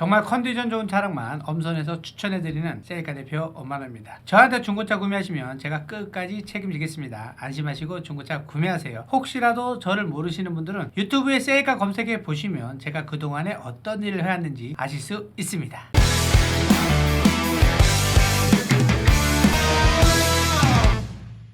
정말 컨디션 좋은 차량만 엄선해서 추천해드리는 셀카 대표 엄마입니다. 저한테 중고차 구매하시면 제가 끝까지 책임지겠습니다. 안심하시고 중고차 구매하세요. 혹시라도 저를 모르시는 분들은 유튜브에 셀카 검색해 보시면 제가 그동안에 어떤 일을 해왔는지 아실 수 있습니다.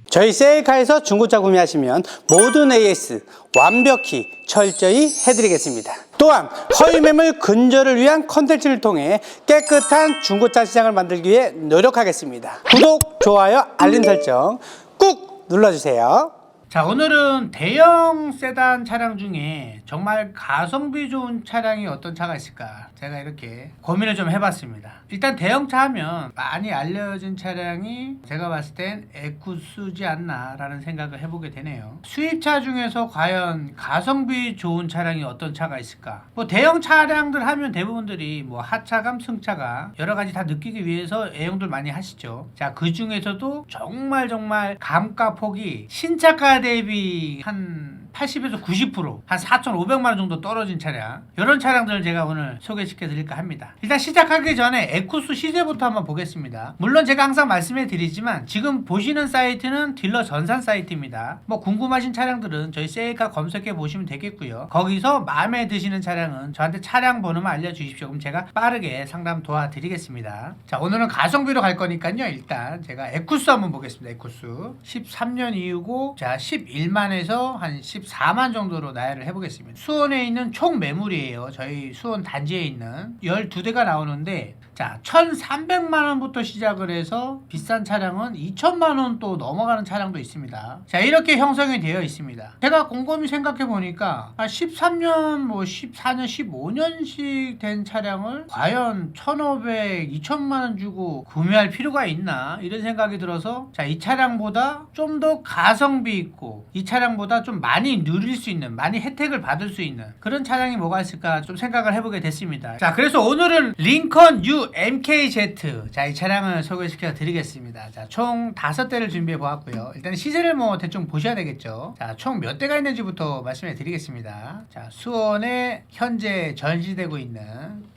저희 셀카에서 중고차 구매하시면 모든 AS 완벽히 철저히 해드리겠습니다. 또한 허위 매물 근절을 위한 컨텐츠를 통해 깨끗한 중고차 시장을 만들기 위해 노력하겠습니다. 구독, 좋아요, 알림 설정 꾹 눌러주세요. 자 오늘은 대형 세단 차량 중에 정말 가성비 좋은 차량이 어떤 차가 있을까? 제가 이렇게 고민을 좀 해봤습니다. 일단 대형차 하면 많이 알려진 차량이 제가 봤을 땐 에쿠스지 않나 라는 생각을 해보게 되네요. 수입차 중에서 과연 가성비 좋은 차량이 어떤 차가 있을까? 뭐 대형 차량들 하면 대부분들이 뭐 하차감 승차감 여러 가지 다 느끼기 위해서 애용들 많이 하시죠. 자그 중에서도 정말 정말 감가폭이 신차가 대비 한 80에서 90%한 4,500만 원 정도 떨어진 차량. 이런 차량들을 제가 오늘 소개시켜 드릴까 합니다. 일단 시작하기 전에 에쿠스 시세부터 한번 보겠습니다. 물론 제가 항상 말씀해 드리지만 지금 보시는 사이트는 딜러 전산 사이트입니다. 뭐 궁금하신 차량들은 저희 세이카 검색해 보시면 되겠고요. 거기서 마음에 드시는 차량은 저한테 차량 번호만 알려주십시오. 그럼 제가 빠르게 상담 도와드리겠습니다. 자 오늘은 가성비로 갈 거니까요. 일단 제가 에쿠스 한번 보겠습니다. 에쿠스. 13년 이후고 자 11만에서 한 14만 정도로 나열을 해보겠습니다. 수원에 있는 총 매물이에요. 저희 수원 단지에 있는 12대가 나오는데 자 1,300만 원부터 시작을 해서 비싼 차량은 2천만 원 또 넘어가는 차량도 있습니다. 자 이렇게 형성이 되어 있습니다. 제가 곰곰이 생각해 보니까 한 13년 뭐 14년 15년씩 된 차량을 과연 1,500, 2천만 원 주고 구매할 필요가 있나 이런 생각이 들어서 자 이 차량보다 좀 더 가성비 있고 이 차량보다 좀 많이 누릴 수 있는 많이 혜택을 받을 수 있는 그런 차량이 뭐가 있을까 좀 생각을 해보게 됐습니다. 자 그래서 오늘은 링컨 U MKZ 자 이 차량을 소개시켜 드리겠습니다. 자총 다섯 대를 준비해 보았고요. 일단 시세를 뭐 대충 보셔야 되겠죠. 자총 몇 대가 있는지부터 말씀해 드리겠습니다. 자 수원에 현재 전시되고 있는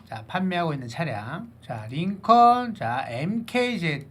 자, 판매하고 있는 차량. 자, 링컨, 자, MKZ.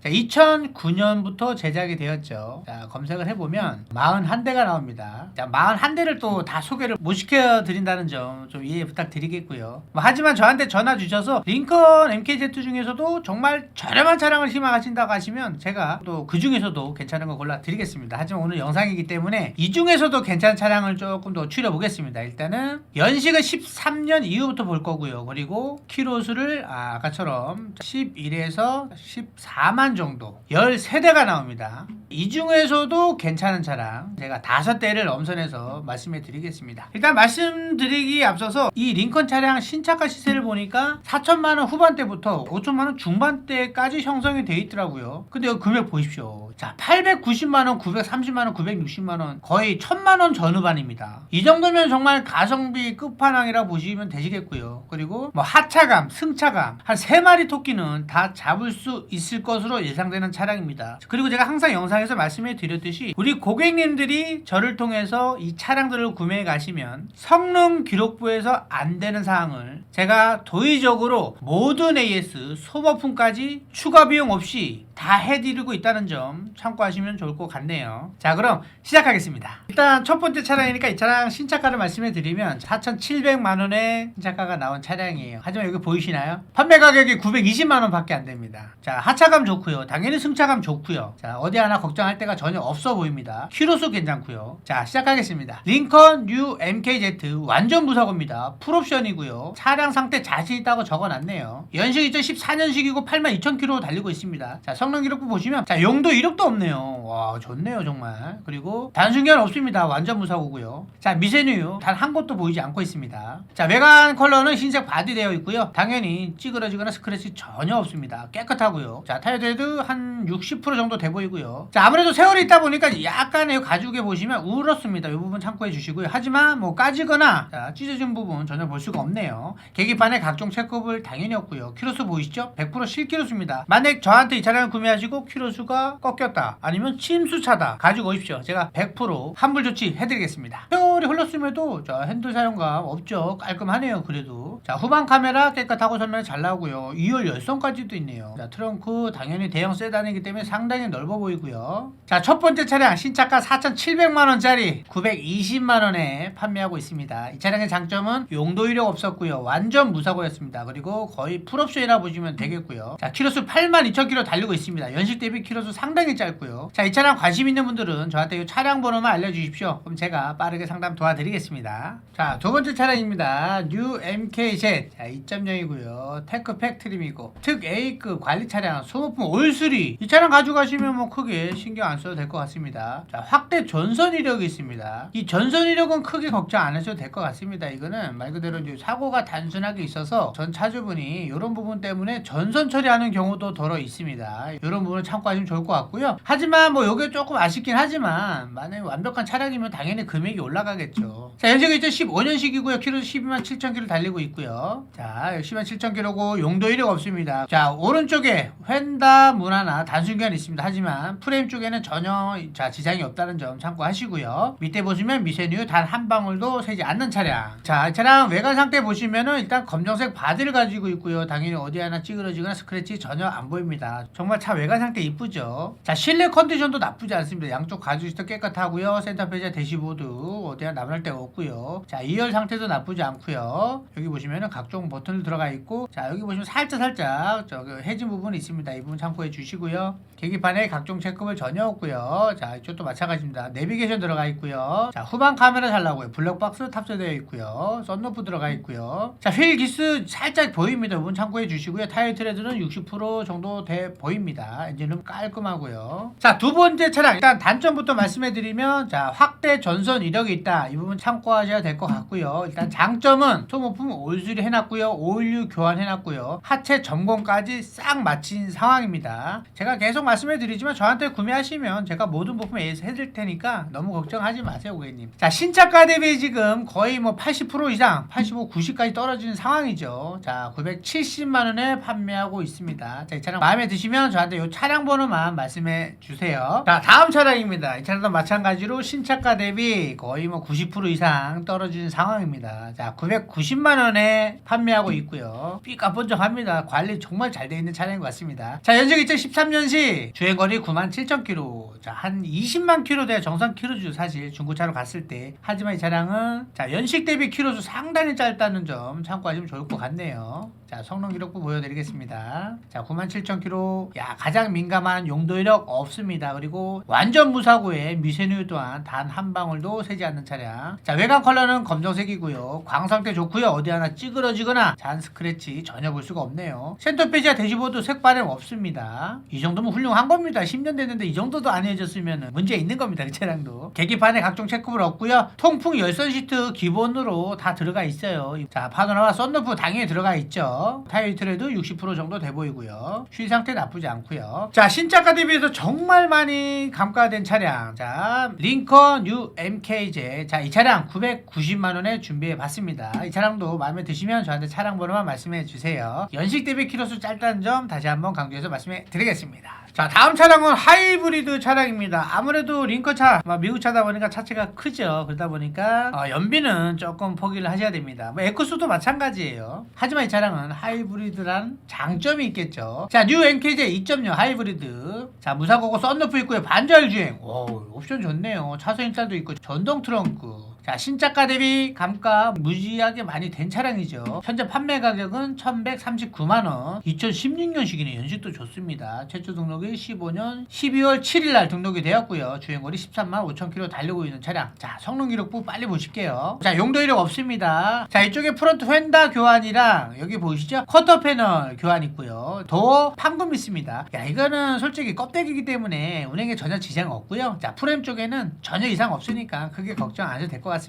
자, 2009년부터 제작이 되었죠. 자, 검색을 해보면 41대가 나옵니다. 자, 41대를 또 다 소개를 못 시켜드린다는 점 좀 이해 부탁드리겠고요. 뭐, 하지만 저한테 전화 주셔서 링컨 MKZ 중에서도 정말 저렴한 차량을 희망하신다고 하시면 제가 또 그 중에서도 괜찮은 거 골라드리겠습니다. 하지만 오늘 영상이기 때문에 이 중에서도 괜찮은 차량을 조금 더 추려보겠습니다. 일단은 연식은 13년 이후부터 볼 거고요. 그리고 키로 수를 아, 아까처럼 11에서 14만 정도 13대가 나옵니다. 이 중에서도 괜찮은 차량 제가 다섯 대를 엄선해서 말씀해 드리겠습니다. 일단 말씀드리기 앞서서 이 링컨 차량 신차가 시세를 보니까 4천만 원 후반대부터 5천만 원 중반대까지 형성이 돼 있더라고요. 근데 여기 금액 보십시오. 자, 890만 원, 930만 원, 960만 원 거의 1000만 원 전후반입니다. 이 정도면 정말 가성비 끝판왕이라 보시면 되시겠고요. 그리고 뭐 하차감, 승차감 한세 마리 토끼는 다 잡을 수 있을 것으로 예상되는 차량입니다. 그리고 제가 항상 영상 에서 말씀해 드렸듯이 우리 고객님들이 저를 통해서 이 차량들을 구매해 가시면 성능 기록부에서 안 되는 사항을 제가 도의적으로 모든 AS 소모품까지 추가 비용 없이 다 해드리고 있다는 점 참고하시면 좋을 것 같네요. 자, 그럼 시작하겠습니다. 일단 첫 번째 차량이니까 이 차량 신차가를 말씀해 드리면 4,700만 원의 신차가가 나온 차량이에요. 하지만 여기 보이시나요? 판매 가격이 920만 원 밖에 안 됩니다. 자, 하차감 좋고요. 당연히 승차감 좋고요. 자, 어디 하나 걱정할 데가 전혀 없어 보입니다. 키로수 괜찮고요. 자, 시작하겠습니다. 링컨 U MKZ 완전 무사고입니다. 풀옵션이고요. 차량 상태 자신 있다고 적어놨네요. 연식 2014년식이고 82,000km 달리고 있습니다. 자, 성능 기록부 보시면 자, 용도 이력도 없네요. 와, 좋네요, 정말. 그리고 단순견 없습니다. 완전 무사고고요. 자, 미세누유 단 한 곳도 보이지 않고 있습니다. 자, 외관 컬러는 흰색 바디 되어 있고요. 당연히 찌그러지거나 스크래치 전혀 없습니다. 깨끗하고요. 자, 타이어 데드 한 60% 정도 돼 보이고요. 자, 아무래도 세월이 있다 보니까 약간의 가죽에 보시면 울었습니다. 이 부분 참고해 주시고요. 하지만 뭐 까지거나 자, 찢어진 부분 전혀 볼 수가 없네요. 계기판에 각종 체크업을 당연히 없고요. 키로수 보이시죠? 100% 실키로수입니다. 만약 저한테 이 차량을 구매하시고 키로수가 꺾였다 아니면 침수차다 가지고 오십시오. 제가 100% 환불 조치 해드리겠습니다. 세월이 흘렀음에도 자, 핸들 사용감 없죠. 깔끔하네요. 그래도 자 후방 카메라 깨끗하고 설명 잘 나오고요. 2열 열선까지도 있네요. 자, 트렁크 당연히 대형 세단이기 때문에 상당히 넓어 보이고요. 자, 첫 번째 차량 신차가 4,700만 원짜리 920만 원에 판매하고 있습니다. 이 차량의 장점은 용도 이력 없었고요. 완전 무사고였습니다. 그리고 거의 풀옵션이라 보시면 되겠고요. 자, 키로수 82,000km 달리고 있습니다. 연식 대비 키로수 상당히 짧고요. 자, 이 차량 관심 있는 분들은 저한테 이 차량 번호만 알려 주십시오. 그럼 제가 빠르게 상담 도와드리겠습니다. 자, 두 번째 차량입니다. 뉴 MKZ. 자, 2.0이고요. 테크팩 트림이고 특 A급 관리 차량 소모품 올수리. 이 차량 가져가시면 뭐 크게 신경 안 써도 될 것 같습니다. 자, 확대 전선 이력이 있습니다. 이 전선 이력은 크게 걱정 안 하셔도 될 것 같습니다. 이거는 말 그대로 이제 사고가 단순하게 있어서 전 차주분이 이런 부분 때문에 전선 처리하는 경우도 더러 있습니다. 이런 부분을 참고하시면 좋을 것 같고요. 하지만 뭐 이게 조금 아쉽긴 하지만 만약에 완벽한 차량이면 당연히 금액이 올라가겠죠. 자, 현재가 2015년식이고요. 키로 12만 7천 킬로 달리고 있고요. 자, 12만 7천 킬로고 용도 이력 없습니다. 자, 오른쪽에 휀다 문 하나 단순기한 있습니다. 하지만 프레임 쪽에는 전혀 자 지장이 없다는 점 참고하시고요. 밑에 보시면 미세누유 단한 방울도 새지 않는 차량. 자, 이 차량 외관 상태 보시면은 일단 검정색 바디를 가지고 있고요. 당연히 어디 하나 찌그러지거나 스크래치 전혀 안 보입니다. 정말 차 외관 상태 이쁘죠. 자, 실내 컨디션도 나쁘지 않습니다. 양쪽 가죽도 깨끗하고요. 센터 페이지 대시보드 어디 하나 남을 데가 없고 요. 자, 2열 상태도 나쁘지 않고요. 여기 보시면은 각종 버튼을 들어가 있고, 자, 여기 보시면 살짝 살짝 저기 해진 부분이 있습니다. 이 부분 참고해 주시고요. 계기판에 각종 체크볼 전혀 없고요. 자, 이쪽도 마찬가지입니다. 내비게이션 들어가 있고요. 자, 후방 카메라 잘 나오고요. 블랙박스 탑재되어 있고요. 썬루프 들어가 있고요. 자, 휠 기스 살짝 보입니다. 이 부분 참고해 주시고요. 타이어 트레드는 60% 정도 돼 보입니다. 엔진은 깔끔하고요. 자, 두 번째 차량 일단 단점부터 말씀해 드리면 자, 확대 전선 이력이 있다. 이 부분 참 고하셔야 될 것 같고요. 일단 장점은 소모품 올수리 해놨고요. 오일류 교환해놨고요. 하체 점검까지 싹 마친 상황입니다. 제가 계속 말씀해 드리지만 저한테 구매하시면 제가 모든 부품 AS 해드릴 테니까 너무 걱정하지 마세요, 고객님. 자, 신차가 대비 지금 거의 뭐 80% 이상, 85, 90까지 떨어지는 상황이죠. 자, 970만 원에 판매하고 있습니다. 자, 이 차량 마음에 드시면 저한테 이 차량 번호만 말씀해 주세요. 자, 다음 차량입니다. 이 차량도 마찬가지로 신차가 대비 거의 뭐 90% 이상 떨어지는 상황입니다. 자, 990만 원에 판매하고 있고요. 삐까뻔쩍합니다. 관리 정말 잘 돼 있는 차량인 것 같습니다. 자, 연식 2013년식 주행거리 97,000km. 자, 한 20만 킬로 돼야 정상 킬로주 사실 중고차로 갔을 때. 하지만 이 차량은 자, 연식 대비 킬로수 상당히 짧다는 점 참고하시면 좋을 것 같네요. 자, 성능 기록부 보여드리겠습니다. 자, 97,000km. 야, 가장 민감한 용도 이력 없습니다. 그리고 완전 무사고에 미세누유 또한 단 한 방울도 새지 않는 차량. 자, 외관 컬러는 검정색이고요. 광 상태 좋고요. 어디 하나 찌그러지거나 잔 스크래치 전혀 볼 수가 없네요. 센터페이지와 대시보드 색바램 없습니다. 이 정도면 훌륭한 겁니다. 10년 됐는데 이 정도도 안 해줬으면 문제 있는 겁니다. 그 차량도. 계기판에 각종 체크볼 없고요. 통풍 열선 시트 기본으로 다 들어가 있어요. 자, 파노라마 썬루프 당연히 들어가 있죠. 타이어 트레드 60% 정도 돼 보이고요. 휠 상태 나쁘지 않고요. 자, 신차가 대비해서 정말 많이 감가된 차량. 자, 링컨 U MKJ. 자, 이 차량 990만 원에 준비해 봤습니다. 이 차량도 마음에 드시면 저한테 차량 번호만 말씀해 주세요. 연식 대비 키로수 짧다는 점 다시 한번 강조해서 말씀해 드리겠습니다. 자, 다음 차량은 하이브리드 차량입니다. 아무래도 링컨 차, 뭐 미국 차다 보니까 차체가 크죠. 그러다 보니까 어, 연비는 조금 포기를 하셔야 됩니다. 뭐 에코스도 마찬가지예요. 하지만 이 차량은 하이브리드란 장점이 있겠죠. 자, 뉴 NKJ 2.0 하이브리드. 자, 무사고고 썬루프 있고요. 반절 주행. 오, 옵션 좋네요. 차선 인살도 있고 전동 트렁크. 자, 신차가 대비 감가 무지하게 많이 된 차량이죠. 현재 판매 가격은 1,139만원. 2016년식이네. 연식도 좋습니다. 최초 등록이 15년 12월 7일 날 등록이 되었고요. 주행거리 13만 5천 킬로 달리고 있는 차량. 자, 성능 기록부 빨리 보실게요. 자, 용도 이력 없습니다. 자, 이쪽에 프론트 휀다 교환이랑 여기 보이시죠? 쿼터 패널 교환 있고요. 도어 판금 있습니다. 야, 이거는 솔직히 껍데기이기 때문에 운행에 전혀 지장 없고요. 자, 프레임 쪽에는 전혀 이상 없으니까 크게 걱정 안 해도 될 것 같습니다.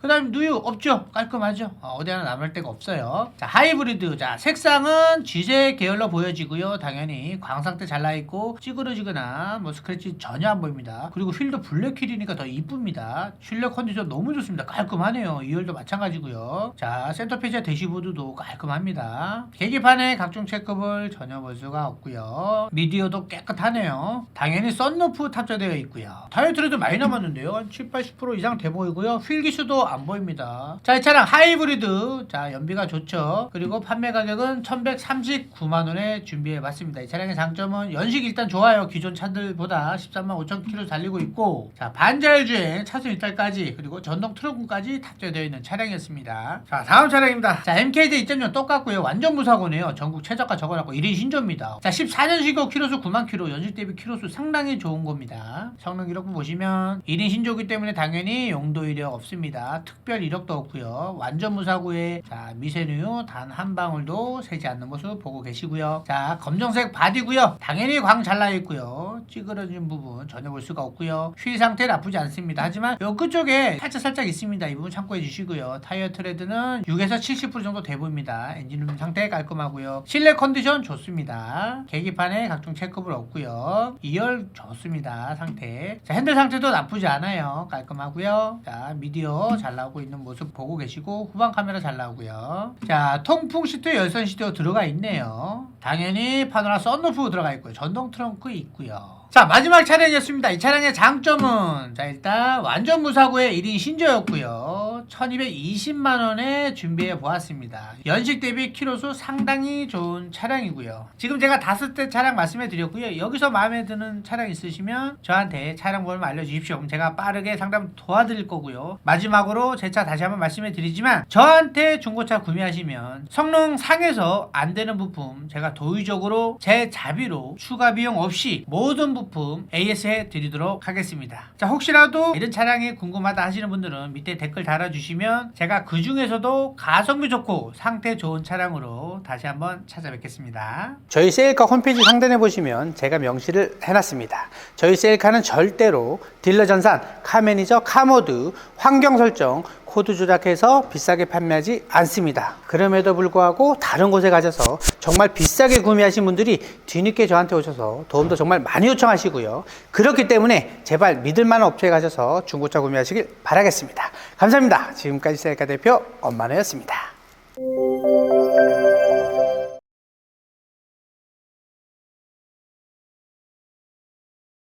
그 다음 누유 없죠? 깔끔하죠? 어, 디 하나 남을 데가 없어요. 자, 하이브리드. 자, 색상은 쥐색 계열로 보여지고요. 당연히 광 상태 잘 나있고 찌그러지거나 뭐 스크래치 전혀 안 보입니다. 그리고 휠도 블랙 휠이니까 더 이쁩니다. 실내 컨디션 너무 좋습니다. 깔끔하네요. 2열도 마찬가지고요. 자, 센터페이지 대시보드도 깔끔합니다. 계기판에 각종 체크볼 전혀 볼 수가 없고요. 미디어도 깨끗하네요. 당연히 썬루프 탑재되어 있고요. 타이어 트레도 많이 남았는데요. 한 7, 80% 이상 돼 보이고요. 휠 기수도 안 보입니다. 자, 이 차량 하이브리드. 자, 연비가 좋죠. 그리고 판매 가격은 1139만 원에 준비해 봤습니다. 이 차량의 장점은 연식 일단 좋아요. 기존 차들보다 13만 5천 킬로 달리고 있고 자, 반자율 주행, 차선 이탈까지 그리고 전동 트렁크까지 탑재되어 있는 차량이었습니다. 자, 다음 차량입니다. 자, MKD 2.0 똑같고요. 완전 무사고네요. 전국 최저가 적어놨고 1인 신조입니다. 자, 14년식이고 키로수 9만 킬로, 연식 대비 키로수 상당히 좋은 겁니다. 성능 기록부 보시면 1인 신조기 때문에 당연히 용도 이력 없습니다. 특별 이력도 없고요. 완전 무사고에 자, 미세누유 단 한 방울도 새지 않는 모습 보고 계시고요. 자, 검정색 바디고요. 당연히 광 잘 나 있고요. 찌그러진 부분 전혀 볼 수가 없고요. 휠 상태 나쁘지 않습니다. 하지만 요 끝쪽에 살짝 살짝 있습니다. 이 부분 참고해 주시고요. 타이어 트레드는 6에서 70% 정도 돼 보입니다. 엔진룸 상태 깔끔하고요. 실내 컨디션 좋습니다. 계기판에 각종 체크볼 없고요. 2열 좋습니다. 상태. 자, 핸들 상태도 나쁘지 않아요. 깔끔하고요. 자, 미 디어 잘 나오고 있는 모습 보고 계시고 후방 카메라 잘 나오고요. 자, 통풍 시트 열선 시트 들어가 있네요. 당연히 파노라 썬루프 들어가 있고요. 전동 트렁크 있고요. 자 마지막 차량이었습니다. 이 차량의 장점은 자 일단 완전 무사고의 1인 신조였고요. 1220만 원에 준비해 보았습니다. 연식 대비 키로수 상당히 좋은 차량이고요. 지금 제가 다섯 대 차량 말씀해 드렸고요. 여기서 마음에 드는 차량 있으시면 저한테 차량 번호 알려주십시오. 그럼 제가 빠르게 상담 도와드릴 거고요. 마지막으로 제 차 다시 한번 말씀해 드리지만 저한테 중고차 구매하시면 성능 상에서 안 되는 부품 제가 도의적으로 제 자비로 추가 비용 없이 모든 부품 AS 해 드리도록 하겠습니다. 자 혹시라도 이런 차량이 궁금하다 하시는 분들은 밑에 댓글 달아 주시면 제가 그 중에서도 가성비 좋고 상태 좋은 차량으로 다시 한번 찾아뵙겠습니다. 저희 세일카 홈페이지 상단에 보시면 제가 명시를 해놨습니다. 저희 세일카는 절대로 딜러 전산, 카 매니저, 카모드, 환경 설정, 코드 조작해서 비싸게 판매하지 않습니다. 그럼에도 불구하고 다른 곳에 가셔서 정말 비싸게 구매하신 분들이 뒤늦게 저한테 오셔서 도움도 정말 많이 요청하시고요. 그렇기 때문에 제발 믿을 만한 업체에 가셔서 중고차 구매하시길 바라겠습니다. 감사합니다. 지금까지 셀카 대표 엄마네였습니다.